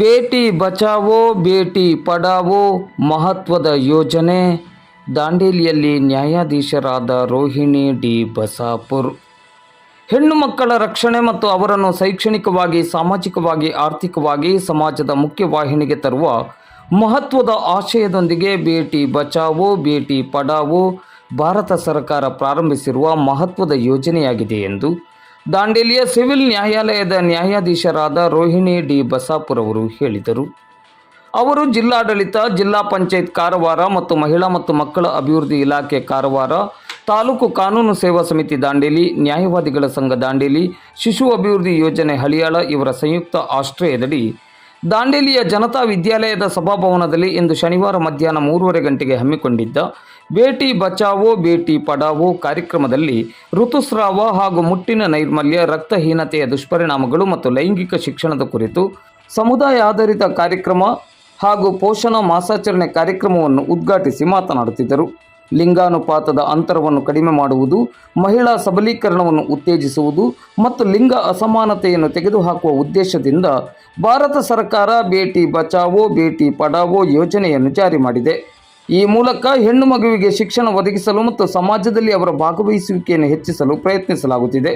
ಬೇಟಿ ಬಚಾವೋ, ಬೇಟಿ ಪಡಾವೋ ಮಹತ್ವದ ಯೋಜನೆ. ದಾಂಡೇಲಿಯಲ್ಲಿ ನ್ಯಾಯಾಧೀಶರಾದ ರೋಹಿಣಿ ಡಿ ಬಸಾಪುರ್. ಹೆಣ್ಣು ಮಕ್ಕಳ ರಕ್ಷಣೆ ಮತ್ತು ಅವರನ್ನು ಶೈಕ್ಷಣಿಕವಾಗಿ, ಸಾಮಾಜಿಕವಾಗಿ, ಆರ್ಥಿಕವಾಗಿ ಸಮಾಜದ ಮುಖ್ಯವಾಹಿನಿಗೆ ತರುವ ಮಹತ್ವದ ಆಶಯದೊಂದಿಗೆ ಬೇಟಿ ಬಚಾವೋ, ಬೇಟಿ ಪಡಾವೋ ಭಾರತ ಸರ್ಕಾರ ಪ್ರಾರಂಭಿಸಿರುವ ಮಹತ್ವದ ಯೋಜನೆಯಾಗಿದೆ ಎಂದು ದಾಂಡೇಲಿಯ ಸಿವಿಲ್ ನ್ಯಾಯಾಲಯದ ನ್ಯಾಯಾಧೀಶರಾದ ರೋಹಿಣಿ ಡಿ ಬಸಾಪುರ್ ಅವರು ಹೇಳಿದರು. ಅವರು ಜಿಲ್ಲಾಡಳಿತ, ಜಿಲ್ಲಾ ಪಂಚಾಯತ್ ಕಾರವಾರ ಮತ್ತು ಮಹಿಳಾ ಮತ್ತು ಮಕ್ಕಳ ಅಭಿವೃದ್ಧಿ ಇಲಾಖೆ ಕಾರವಾರ, ತಾಲೂಕು ಕಾನೂನು ಸೇವಾ ಸಮಿತಿ ದಾಂಡೇಲಿ, ನ್ಯಾಯವಾದಿಗಳ ಸಂಘ ದಾಂಡೇಲಿ, ಶಿಶು ಅಭಿವೃದ್ಧಿ ಯೋಜನೆ ಹಳಿಯಾಳ ಇವರ ಸಂಯುಕ್ತ ಆಶ್ರಯದಡಿ ದಾಂಡೇಲಿಯ ಜನತಾ ವಿದ್ಯಾಲಯದ ಸಭಾಭವನದಲ್ಲಿ ಇಂದು ಶನಿವಾರ ಮಧ್ಯಾಹ್ನ ಮೂರುವರೆ ಗಂಟೆಗೆ ಹಮ್ಮಿಕೊಂಡಿದ್ದ ಬೇಟಿ ಬಚಾವೋ, ಬೇಟಿ ಪಡಾವೋ ಕಾರ್ಯಕ್ರಮದಲ್ಲಿ ಋತುಸ್ರಾವ ಹಾಗೂ ಮುಟ್ಟಿನ ನೈರ್ಮಲ್ಯ, ರಕ್ತಹೀನತೆಯ ದುಷ್ಪರಿಣಾಮಗಳು ಮತ್ತು ಲೈಂಗಿಕ ಶಿಕ್ಷಣದ ಕುರಿತು ಸಮುದಾಯ ಆಧಾರಿತ ಕಾರ್ಯಕ್ರಮ ಹಾಗೂ ಪೋಷಣ ಮಾಸಾಚರಣೆ ಕಾರ್ಯಕ್ರಮವನ್ನು ಉದ್ಘಾಟಿಸಿ ಮಾತನಾಡುತ್ತಿದ್ದರು. ಲಿಂಗಾನುಪಾತದ ಅಂತರವನ್ನು ಕಡಿಮೆ ಮಾಡುವುದು, ಮಹಿಳಾ ಸಬಲೀಕರಣವನ್ನು ಉತ್ತೇಜಿಸುವುದು ಮತ್ತು ಲಿಂಗ ಅಸಮಾನತೆಯನ್ನು ತೆಗೆದುಹಾಕುವ ಉದ್ದೇಶದಿಂದ ಭಾರತ ಸರ್ಕಾರ ಬೇಟಿ ಬಚಾವೋ, ಬೇಟಿ ಪಡಾವೋ ಯೋಜನೆಯನ್ನು ಜಾರಿ ಮಾಡಿದೆ. ಈ ಮೂಲಕ ಹೆಣ್ಣು ಮಗುವಿಗೆ ಶಿಕ್ಷಣ ಒದಗಿಸಲು ಮತ್ತು ಸಮಾಜದಲ್ಲಿ ಅವರ ಭಾಗವಹಿಸುವಿಕೆಯನ್ನು ಹೆಚ್ಚಿಸಲು ಪ್ರಯತ್ನಿಸಲಾಗುತ್ತಿದೆ.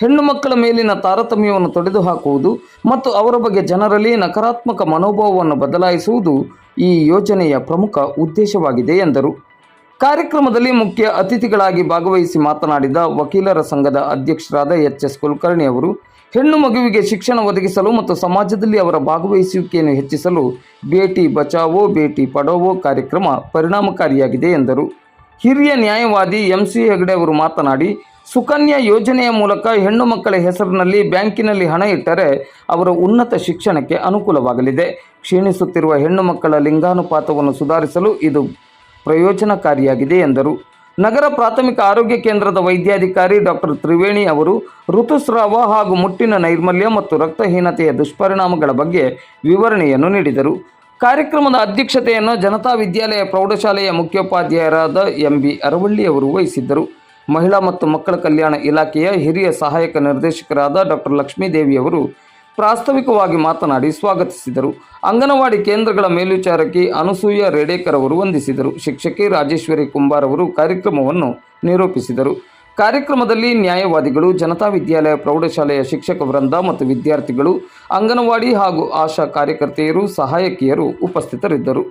ಹೆಣ್ಣು ಮಕ್ಕಳ ಮೇಲಿನ ತಾರತಮ್ಯವನ್ನು ತೊಡೆದುಹಾಕುವುದು ಮತ್ತು ಅವರ ಬಗ್ಗೆ ಜನರಲ್ಲಿ ನಕಾರಾತ್ಮಕ ಮನೋಭಾವವನ್ನು ಬದಲಾಯಿಸುವುದು ಈ ಯೋಜನೆಯ ಪ್ರಮುಖ ಉದ್ದೇಶವಾಗಿದೆ ಎಂದರು. ಕಾರ್ಯಕ್ರಮದಲ್ಲಿ ಮುಖ್ಯ ಅತಿಥಿಗಳಾಗಿ ಭಾಗವಹಿಸಿ ಮಾತನಾಡಿದ ವಕೀಲರ ಸಂಘದ ಅಧ್ಯಕ್ಷರಾದ ಎಚ್ ಎಸ್ ಕುಲಕರ್ಣಿ ಅವರು, ಹೆಣ್ಣು ಮಗುವಿಗೆ ಶಿಕ್ಷಣ ಒದಗಿಸಲು ಮತ್ತು ಸಮಾಜದಲ್ಲಿ ಅವರ ಭಾಗವಹಿಸುವಿಕೆಯನ್ನು ಹೆಚ್ಚಿಸಲು ಬೇಟಿ ಬಚಾವೋ, ಬೇಟಿ ಪಡಾವೋ ಕಾರ್ಯಕ್ರಮ ಪರಿಣಾಮಕಾರಿಯಾಗಿದೆ ಎಂದರು. ಹಿರಿಯ ನ್ಯಾಯವಾದಿ ಎಂ ಸಿ ಹೆಗಡೆ ಅವರು ಮಾತನಾಡಿ, ಸುಕನ್ಯಾ ಯೋಜನೆಯ ಮೂಲಕ ಹೆಣ್ಣು ಮಕ್ಕಳ ಹೆಸರಿನಲ್ಲಿ ಬ್ಯಾಂಕಿನಲ್ಲಿ ಹಣ ಇಟ್ಟರೆ ಅವರ ಉನ್ನತ ಶಿಕ್ಷಣಕ್ಕೆ ಅನುಕೂಲವಾಗಲಿದೆ. ಕ್ಷೀಣಿಸುತ್ತಿರುವ ಹೆಣ್ಣು ಮಕ್ಕಳ ಲಿಂಗಾನುಪಾತವನ್ನು ಸುಧಾರಿಸಲು ಇದು ಪ್ರಯೋಜನಕಾರಿಯಾಗಿದೆ ಎಂದರು. ನಗರ ಪ್ರಾಥಮಿಕ ಆರೋಗ್ಯ ಕೇಂದ್ರದ ವೈದ್ಯಾಧಿಕಾರಿ ಡಾಕ್ಟರ್ ತ್ರಿವೇಣಿ ಅವರು ಋತುಸ್ರಾವ ಹಾಗೂ ಮುಟ್ಟಿನ ನೈರ್ಮಲ್ಯ ಮತ್ತು ರಕ್ತಹೀನತೆಯ ದುಷ್ಪರಿಣಾಮಗಳ ಬಗ್ಗೆ ವಿವರಣೆಯನ್ನು ನೀಡಿದರು. ಕಾರ್ಯಕ್ರಮದ ಅಧ್ಯಕ್ಷತೆಯನ್ನು ಜನತಾ ವಿದ್ಯಾಲಯ ಪ್ರೌಢಶಾಲೆಯ ಮುಖ್ಯೋಪಾಧ್ಯಾಯರಾದ ಎಂ. ಬಿ. ಅರವಳ್ಳಿ ಅವರು ವಹಿಸಿದ್ದರು. ಮಹಿಳಾ ಮತ್ತು ಮಕ್ಕಳ ಕಲ್ಯಾಣ ಇಲಾಖೆಯ ಹಿರಿಯ ಸಹಾಯಕ ನಿರ್ದೇಶಕರಾದ ಡಾಕ್ಟರ್ ಲಕ್ಷ್ಮೀದೇವಿ ಅವರು ಪ್ರಾಸ್ತಾವಿಕವಾಗಿ ಮಾತನಾಡಿ ಸ್ವಾಗತಿಸಿದರು. ಅಂಗನವಾಡಿ ಕೇಂದ್ರಗಳ ಮೇಲ್ವಿಚಾರಕಿ ಅನಸೂಯ ರೇಡೇಕರ್ ಅವರು ವಂದಿಸಿದರು. ಶಿಕ್ಷಕಿ ರಾಜೇಶ್ವರಿ ಕುಂಬಾರ್ ಅವರು ಕಾರ್ಯಕ್ರಮವನ್ನು ನಿರೂಪಿಸಿದರು. ಕಾರ್ಯಕ್ರಮದಲ್ಲಿ ನ್ಯಾಯವಾದಿಗಳು, ಜನತಾ ವಿದ್ಯಾಲಯ, ಪ್ರೌಢಶಾಲೆಯ ಶಿಕ್ಷಕ ವೃಂದ ಮತ್ತು ವಿದ್ಯಾರ್ಥಿಗಳು, ಅಂಗನವಾಡಿ ಹಾಗೂ ಆಶಾ ಕಾರ್ಯಕರ್ತೆಯರು, ಸಹಾಯಕಿಯರು ಉಪಸ್ಥಿತರಿದ್ದರು.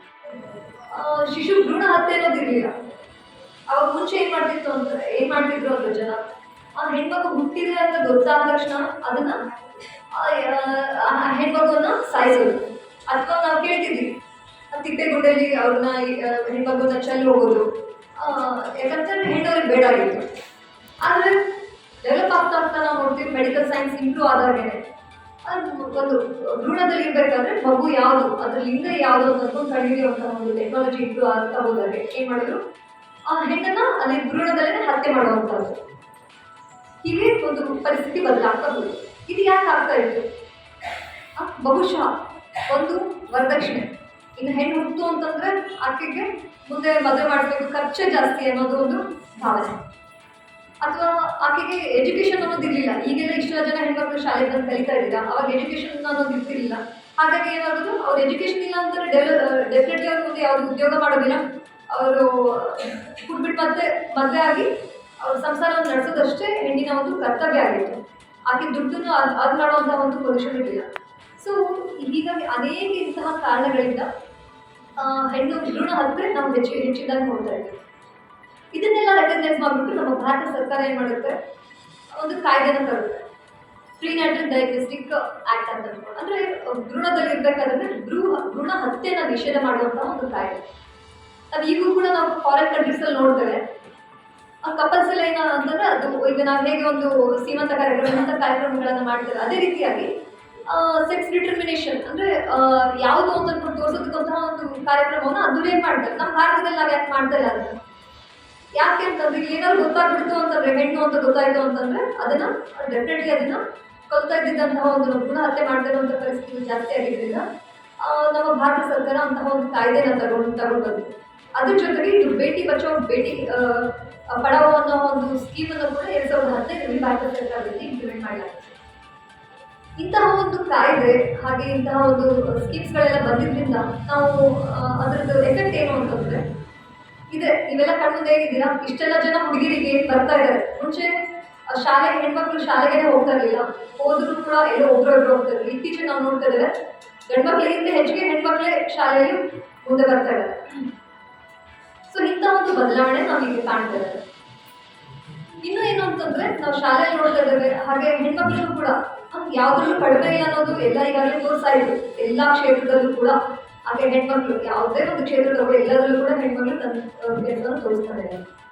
ಶಿಶು ಭ್ರೂಣ ಹತ್ಯೆ ಅನ್ನೋದಿರಲಿಲ್ಲ ಅವಾಗ ಮುಂಚೆ ಏನ್ ಮಾಡ್ತಿತ್ತು ಅಂತ, ಏನ್ ಮಾಡ್ತಿದ್ರು ಅಂದ್ರೆ ಜನ? ಆ ಹೆಣ್ಮಗು ಹುಟ್ಟಿದೆ ಅಂತ ಗೊತ್ತಾದ ತಕ್ಷಣ ಅದನ್ನ ಹೆಣ್ಮಗುವನ್ನ ಸಾಯಿಸೋದು. ಅಥವಾ ನಾವು ಕೇಳ್ತಿದ್ವಿ. ಆ ತಿಪ್ಪೆಗುಂಡಲ್ಲಿ ಅವ್ರನ್ನ ಹೆಣ್ಮಗುನ ಚೆಲ್ಲಿ ಹೋಗೋದು. ಯಾಕಂತಂದ್ರೆ ಹೆಣ್ಣವ್ರಿಗೆ ಬೇಡ ಆಗಿತ್ತು. ಆದ್ರೆ ಡೆವಲಪ್ ಆಗ್ತಾ ಆಗ್ತಾ ನಾವು ನೋಡ್ತೀವಿ ಮೆಡಿಕಲ್ ಸೈನ್ಸ್ ಇಂಪ್ರೂವ್ ಆದಾಗೇನೆ ಒಂದು ಭ್ರೂಣದಲ್ಲಿ ಇರ್ಬೇಕಾದ್ರೆ ಮಗು ಯಾವುದು ಅದ್ರ ಲಿಂಗ ಯಾವುದು ಅನ್ನೋದು ಕಂಡುಹಿಡಿಯುವಂತಹ ಒಂದು ಟೆಕ್ನಾಲಜಿ ಇಂಪ್ರೂವ್ ಆಗ್ತಾ ಹೋದಾಗ. ಏನ್ ಮಾಡಿದ್ರು? ಆ ಹೆಣ್ಣನ್ನ ಅಲ್ಲಿ ಭ್ರೂಣದಲ್ಲೇ ಹತ್ಯೆ ಮಾಡುವಂತದ್ದು ಹೀಗೆ ಒಂದು ಪರಿಸ್ಥಿತಿ ಬದಲಾಗ್ತಾ ಇದು ಯಾಕೆ ಆಗ್ತಾ ಇತ್ತು ಬಹುಶಃ ಒಂದು ವರದಕ್ಷಿಣೆ. ಇನ್ನು ಹೆಣ್ಣು ಹುಟ್ಟು ಅಂತಂದ್ರೆ ಆಕೆಗೆ ಮುಂದೆ ಮದುವೆ ಮಾಡಬೇಕು, ಖರ್ಚೇ ಜಾಸ್ತಿ ಅನ್ನೋದು ಒಂದು ಭಾವನೆ. ಅಥವಾ ಆಕೆಗೆ ಎಜುಕೇಶನ್ ಅನ್ನೋದು ಇರಲಿಲ್ಲ. ಈಗೆಲ್ಲ ಇಷ್ಟು ಜನ ಹೆಣ್ಮಕ್ಳು ಶಾಲೆ ಬಂದು ಕಲಿತಾ ಇರಲಿಲ್ಲ ಅವಾಗ ಎಜುಕೇಶನ್ ಅನ್ನೋದು ಇರ್ತಿರ್ಲಿಲ್ಲ. ಹಾಗಾಗಿ ಏನಾಗೋದು? ಅವ್ರ ಎಜುಕೇಶನ್ ಇಲ್ಲ ಅಂತಾರೆ. ಡೆಫಿನೆಟ್ಲಿ ಅವ್ರ ಮುಂದೆ ಯಾವ್ದು ಉದ್ಯೋಗ ಮಾಡೋದಿಲ್ಲ. ಅವರು ಕುಟ್ಬಿಟ್ಟು ಮತ್ತೆ ಮದುವೆ ಆಗಿ ಅವ್ರ ಸಂಸಾರವನ್ನು ನಡೆಸೋದಷ್ಟೇ ಹೆಣ್ಣಿನ ಒಂದು ಕರ್ತವ್ಯ ಆಗಿತ್ತು. ಆಕೆ ದುಡ್ಡನ್ನು ಅದು ಅದು ಮಾಡುವಂತಹ ಒಂದು ಪೊಸಿಷನ್ ಇರಲಿಲ್ಲ. ಸೊ ಹೀಗಾಗಿ ಅನೇಕ ಇಂತಹ ಕಾರಣಗಳಿಂದ ಹೆಣ್ಣು ಭ್ರೂಣ ಹತ್ಯೆ ನಾವು ಹೆಚ್ಚು ಹೆಚ್ಚಿನದಾಗಿ ನೋಡ್ತಾ ಇದ್ದೀವಿ ಇದನ್ನೆಲ್ಲ ರೆಕಗ್ನೈಸ್ ಮಾಡಿಬಿಟ್ಟು ನಮ್ಮ ಭಾರತ ಸರ್ಕಾರ ಏನು ಮಾಡುತ್ತೆ? ಒಂದು ಕಾಯ್ದೆನ ತರುತ್ತೆ. ಪ್ರೀನ್ಯಾಟಲ್ ಡಯಾಗ್ನೋಸ್ಟಿಕ್ ಆಕ್ಟ್ ಅಂತ ಅಂದರೆ, ಭ್ರೂಣದಲ್ಲಿ ಇರ್ಬೇಕಾದ್ರೆ ಭ್ರೂ ಭ್ರೂಣ ಹತ್ಯೆನ ನಿಷೇಧ ಮಾಡುವಂತಹ ಒಂದು ಕಾಯ್ದೆ. ಅದು ಈಗೂ ಕೂಡ ನಾವು ಫಾರಿನ್ ಕಂಟ್ರೀಸಲ್ಲಿ ನೋಡ್ತೇವೆ. ಕಪಲ್ಸ್ ಎಲ್ಲ ಏನ ಅಂತಂದ್ರೆ ಅದು ಈಗ ನಾವು ಹೇಗೆ ಒಂದು ಸೀಮಂತ ಕಾರ್ಯಕ್ರಮ ಅಂತ ಕಾರ್ಯಕ್ರಮಗಳನ್ನ ಮಾಡ್ತೇವೆ ಅದೇ ರೀತಿಯಾಗಿ ಸೆಕ್ಸ್ ಡಿಟರ್ಮಿನೇಷನ್ ಅಂದ್ರೆ ಯಾವುದು ಅಂತ ಅನ್ಕೊಂಡು ತೋರಿಸೋದಕ್ಕಂತಹ ಒಂದು ಕಾರ್ಯಕ್ರಮವನ್ನು ಅದ್ದೂರಿಯಾಗಿ ಮಾಡ್ತಾರೆ ನಮ್ಮ ಭಾರತದಲ್ಲಿ ನಾವು ಯಾಕೆ ಮಾಡ್ತಾ ಇಲ್ಲ ಅದನ್ನ ಯಾಕೆ ಅಂತಂದ್ರೆ ಏನಾದ್ರು ಗೊತ್ತಾಗ್ಬಿಡ್ತು ಅಂತಂದ್ರೆ, ಹೆಣ್ಣು ಅಂತ ಗೊತ್ತಾಯ್ತು ಅಂತಂದ್ರೆ, ಅದನ್ನ ಡೆಫಿನೆಟ್ಲಿ ಅದನ್ನ ಕೊಲ್ತಾ ಇದ್ದಿದ್ದಂತಹ ಒಂದು ಗುಣ ಹತ್ಯೆ ಮಾಡ್ತಾ ಇರುವಂತಹ ಪರಿಸ್ಥಿತಿ ಜಾಸ್ತಿ ಆಗಿದ್ದರಿಂದ ನಮ್ಮ ಭಾರತ ಸರ್ಕಾರ ಅಂತಹ ಒಂದು ಕಾಯ್ದೆನ ತಗೊಂಡು ತಗೊಂಡು ಬಂದಿದೆ ಅದ್ರ ಜೊತೆಗೆ ಇದು ಬೇಟಿ ಬಚಾವ್, ಬೇಟಿ ಪಡಾವೋ ಅನ್ನೋ ಒಂದು ಸ್ಕೀಮನ್ನು ಕೂಡ ಎರಡ್ ಸಾವಿರದ ಹದಿನೈದರಲ್ಲಿ ಭಾರತ ಸರ್ಕಾರದಲ್ಲಿ ಇಂಪ್ಲಿಮೆಂಟ್ ಮಾಡಲಾಗಿದೆ. ಇಂತಹ ಒಂದು ಕಾಯ್ದೆ ಹಾಗೆ ಇಂತಹ ಒಂದು ಸ್ಕೀಮ್ಸ್ಗಳೆಲ್ಲ ಬಂದಿದ್ದರಿಂದ ನಾವು ಅದರದ್ದು ಎಫೆಕ್ಟ್ ಏನು ಅಂತಂದ್ರೆ ಇದೆ, ಇವೆಲ್ಲ ಕಣ್ಮುಂದೆ ಹೇಗಿದ್ದೀರಾ ಇಷ್ಟೆಲ್ಲ ಜನ ಹುಡುಗಿರಿಗೆ ಬರ್ತಾ ಇದ್ದಾರೆ. ಮುಂಚೆ ಶಾಲೆ, ಹೆಣ್ಮಕ್ಳು ಶಾಲೆಗೆ ಹೋಗ್ತಾ ಇರಲಿಲ್ಲ. ಹೋದ್ರು ಕೂಡ ಎಲ್ಲೋ ಒಬ್ರೊಬ್ರು ಹೋಗ್ತಾ ಇದ್ರು. ಇತ್ತೀಚೆಗೆ ನಾವು ನೋಡ್ತಾ ಇದ್ದಾರೆ ಗಂಡ್ಮಕ್ಳಿಗಿಂತ ಹೆಚ್ಚಿಗೆ ಹೆಣ್ಮಕ್ಳೇ ಶಾಲೆಯಲ್ಲಿ ಮುಂದೆ ಬರ್ತಾ ಇದ್ದಾರೆ. ಸೊ ಇಂಥ ಒಂದು ಬದಲಾವಣೆ ನಾವೀಗ ಕಾಣ್ತಾ ಇದ್ದೇವೆ. ಇನ್ನು ಏನು ಅಂತಂದ್ರೆ, ನಾವು ಶಾಲೆಯಲ್ಲಿ ನೋಡ್ತಾ ಇದ್ದೇವೆ, ಹಾಗೆ ಹೆಣ್ಮಕ್ಳು ಕೂಡ ಯಾವ್ದ್ರಲ್ಲೂ ಕಡಿಮೆ ಅನ್ನೋದು ಎಲ್ಲ ಈಗಾಗಲೇ ತೋರಿಸ್ತಾ ಇದ್ರು. ಎಲ್ಲಾ ಕ್ಷೇತ್ರದಲ್ಲೂ ಕೂಡ ಹಾಗೆ ಹೆಣ್ಮಕ್ಳು, ಯಾವುದೇ ಒಂದು ಕ್ಷೇತ್ರದಲ್ಲೂ ಎಲ್ಲದರಲ್ಲೂ ಕೂಡ ಹೆಣ್ಮಕ್ಳು ತನ್ನ ಕೆಲಸವನ್ನು ಇದ್ದಾರೆ.